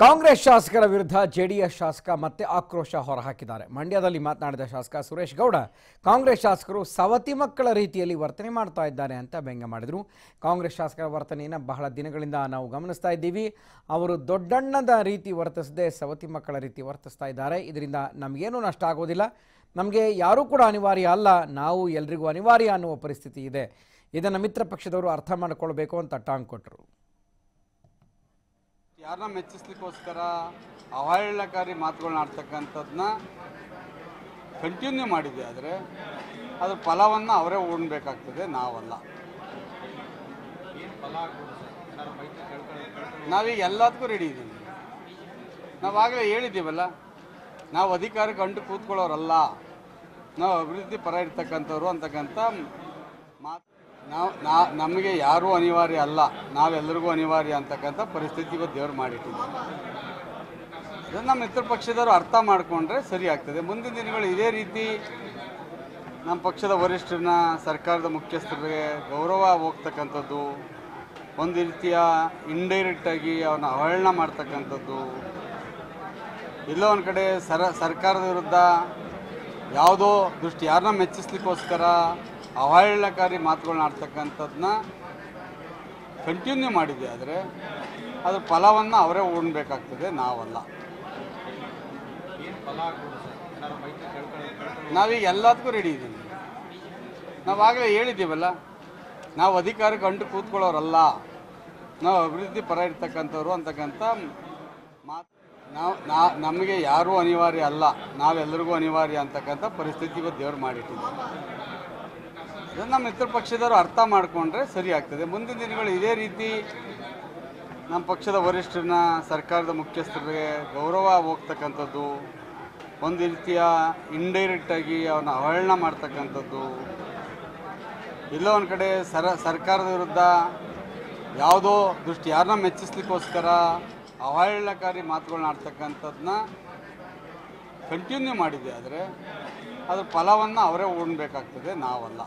ಕಾಂಗ್ರೆಸ್ ಶಾಸಕರ ವಿರುದ್ಧ ಜೆಡಿಎಸ್ ಶಾಸಕ ಮತ್ತೆ ಆಕ್ರೋಶ ಹೊರಹಾಕಿದ್ದಾರೆ. ಮಂಡ್ಯದಲ್ಲಿ ಮಾತನಾಡಿದ ಶಾಸಕ ಸುರೇಶ್ ಗೌಡ, ಕಾಂಗ್ರೆಸ್ ಶಾಸಕರು ಸವತಿ ಮಕ್ಕಳ ರೀತಿಯಲ್ಲಿ ವರ್ತನೆ ಮಾಡ್ತಾ ಇದ್ದಾರೆ ಅಂತ ವ್ಯಂಗ್ಯ ಮಾಡಿದರು. ಕಾಂಗ್ರೆಸ್ ಶಾಸಕರ ವರ್ತನೆಯನ್ನು ಬಹಳ ದಿನಗಳಿಂದ ನಾವು ಗಮನಿಸ್ತಾ ಇದ್ದೀವಿ. ಅವರು ದೊಡ್ಡಣ್ಣದ ರೀತಿ ವರ್ತಿಸದೆ ಸವತಿ ಮಕ್ಕಳ ರೀತಿ ವರ್ತಿಸ್ತಾ ಇದ್ದಾರೆ. ಇದರಿಂದ ನಮಗೇನೂ ನಷ್ಟ ಆಗೋದಿಲ್ಲ. ನಮಗೆ ಯಾರೂ ಕೂಡ ಅನಿವಾರ್ಯ ಅಲ್ಲ. ನಾವು ಎಲ್ರಿಗೂ ಅನಿವಾರ್ಯ ಅನ್ನುವ ಪರಿಸ್ಥಿತಿ ಇದೆ. ಇದನ್ನು ಮಿತ್ರ ಪಕ್ಷದವರು ಅರ್ಥ ಮಾಡಿಕೊಳ್ಬೇಕು ಅಂತ ಟಾಂಗ್ ಕೊಟ್ಟರು ಯಾರನ್ನ ಮೆಚ್ಚಿಸ್ಲಿಕ್ಕೋಸ್ಕರ ಅವಹೇಳನಕಾರಿ ಮಾತುಗಳನ್ನ ಆಡ್ತಕ್ಕಂಥದ್ದನ್ನ ಕಂಟಿನ್ಯೂ ಮಾಡಿದೆ ಆದರೆ ಅದ್ರ ಫಲವನ್ನು ಅವರೇ ಉಣ್ಬೇಕಾಗ್ತದೆ ನಾವಲ್ಲ. ನಾವೀಗ ಎಲ್ಲದಕ್ಕೂ ರೆಡಿ ಇದ್ದೀವಿ ನಾವಾಗಲೇ ಹೇಳಿದ್ದೀವಲ್ಲ, ನಾವು ಅಧಿಕಾರಕ್ಕೆ ಅಂಟು ಕೂತ್ಕೊಳ್ಳೋರಲ್ಲ, ನಾವು ಅಭಿವೃದ್ಧಿ ಪರ ಇರ್ತಕ್ಕಂಥವ್ರು ಅಂತಕ್ಕಂಥ ಮಾತು ನಾವು, ನಾ, ನಮಗೆ ಯಾರೂ ಅನಿವಾರ್ಯ ಅಲ್ಲ. ನಾವೆಲ್ಲರಿಗೂ ಅನಿವಾರ್ಯ ಅಂತಕ್ಕಂಥ ಪರಿಸ್ಥಿತಿ ಇವತ್ತು ದೇವ್ರು ಮಾಡಿಟ್ಟಿದ್ದಾರೆ ಇದನ್ನು ನಮ್ಮ ಮಿತ್ರ ಪಕ್ಷದವರು ಅರ್ಥ ಮಾಡಿಕೊಂಡ್ರೆ ಸರಿ ಆಗ್ತದೆ. ಮುಂದಿನ ದಿನಗಳು ಇದೇ ರೀತಿ ನಮ್ಮ ಪಕ್ಷದ ವರಿಷ್ಠರನ್ನ, ಸರ್ಕಾರದ ಮುಖ್ಯಸ್ಥರಿಗೆ ಗೌರವ ಹೋಗ್ತಕ್ಕಂಥದ್ದು, ಒಂದು ರೀತಿಯ ಇಂಡೈರೆಕ್ಟಾಗಿ ಅವನ್ನ ಅವಹೇಳನ ಮಾಡ್ತಕ್ಕಂಥದ್ದು ಎಲ್ಲೋ ಒಂದು ಕಡೆ ಸರ, ಸರ್ಕಾರದ ವಿರುದ್ಧ ಯಾವುದೋ ದೃಷ್ಟಿ ಯಾರನ್ನ ಮೆಚ್ಚಿಸ್ಲಿಕ್ಕೋಸ್ಕರ ಅವಹೇಳನಕಾರಿ ಮಾತುಗಳನ್ನ ಆಡ್ತಕ್ಕಂಥದ್ದನ್ನ ಕಂಟಿನ್ಯೂ ಮಾಡಿದೆ ಆದರೆ ಅದ್ರ ಫಲವನ್ನು ಅವರೇ ಉಣ್ಬೇಕಾಗ್ತದೆ, ನಾವಲ್ಲ. ನಾವೀಗ ಎಲ್ಲದಕ್ಕೂ ರೆಡಿ ಇದ್ದೀವಿ. ನಾವಾಗಲೇ ಹೇಳಿದ್ದೀವಲ್ಲ, ನಾವು ಅಧಿಕಾರಕ್ಕೆ ಅಂಟು ಕೂತ್ಕೊಳ್ಳೋರಲ್ಲ, ನಾವು ಅಭಿವೃದ್ಧಿ ಪರ ಇರ್ತಕ್ಕಂಥವ್ರು ಅಂತಕ್ಕಂಥ ಮಾತು ನಾವು, ನಾ, ನಮಗೆ ಯಾರೂ ಅನಿವಾರ್ಯ ಅಲ್ಲ, ನಾವೆಲ್ಲರಿಗೂ ಅನಿವಾರ್ಯ ಅಂತಕ್ಕಂಥ ಪರಿಸ್ಥಿತಿ ಇವತ್ತು ದೇವ್ರು ಮಾಡಿಟ್ಟಿದ್ದಾರೆ. ಇದನ್ನು ಮಿತ್ರ ಪಕ್ಷದವರು ಅರ್ಥ ಮಾಡಿಕೊಂಡ್ರೆ ಸರಿ ಆಗ್ತದೆ. ಮುಂದಿನ ದಿನಗಳು ಇದೇ ರೀತಿ ನಮ್ಮ ಪಕ್ಷದ ವರಿಷ್ಠರನ್ನ, ಸರ್ಕಾರದ ಮುಖ್ಯಸ್ಥರಿಗೆ ಗೌರವ ಹೋಗ್ತಕ್ಕಂಥದ್ದು, ಒಂದು ರೀತಿಯ ಇಂಡೈರೆಕ್ಟಾಗಿ ಅವನ್ನ ಅವಹೇಳನ ಮಾಡ್ತಕ್ಕಂಥದ್ದು ಎಲ್ಲೋ ಒಂದು ಕಡೆ ಸರ, ಸರ್ಕಾರದ ವಿರುದ್ಧ ಯಾವುದೋ ದೃಷ್ಟಿ ಯಾರನ್ನ ಮೆಚ್ಚಿಸ್ಲಿಕ್ಕೋಸ್ಕರ ಅವಹೇಳನಕಾರಿ ಮಾತುಗಳನ್ನ ಆಡ್ತಕ್ಕಂಥದ್ದನ್ನ ಕಂಟಿನ್ಯೂ ಮಾಡಿದೆ. ಆದರೆ ಅದ್ರ ಫಲವನ್ನು ಅವರೇ ಉಣ್ಬೇಕಾಗ್ತದೆ, ನಾವಲ್ಲ.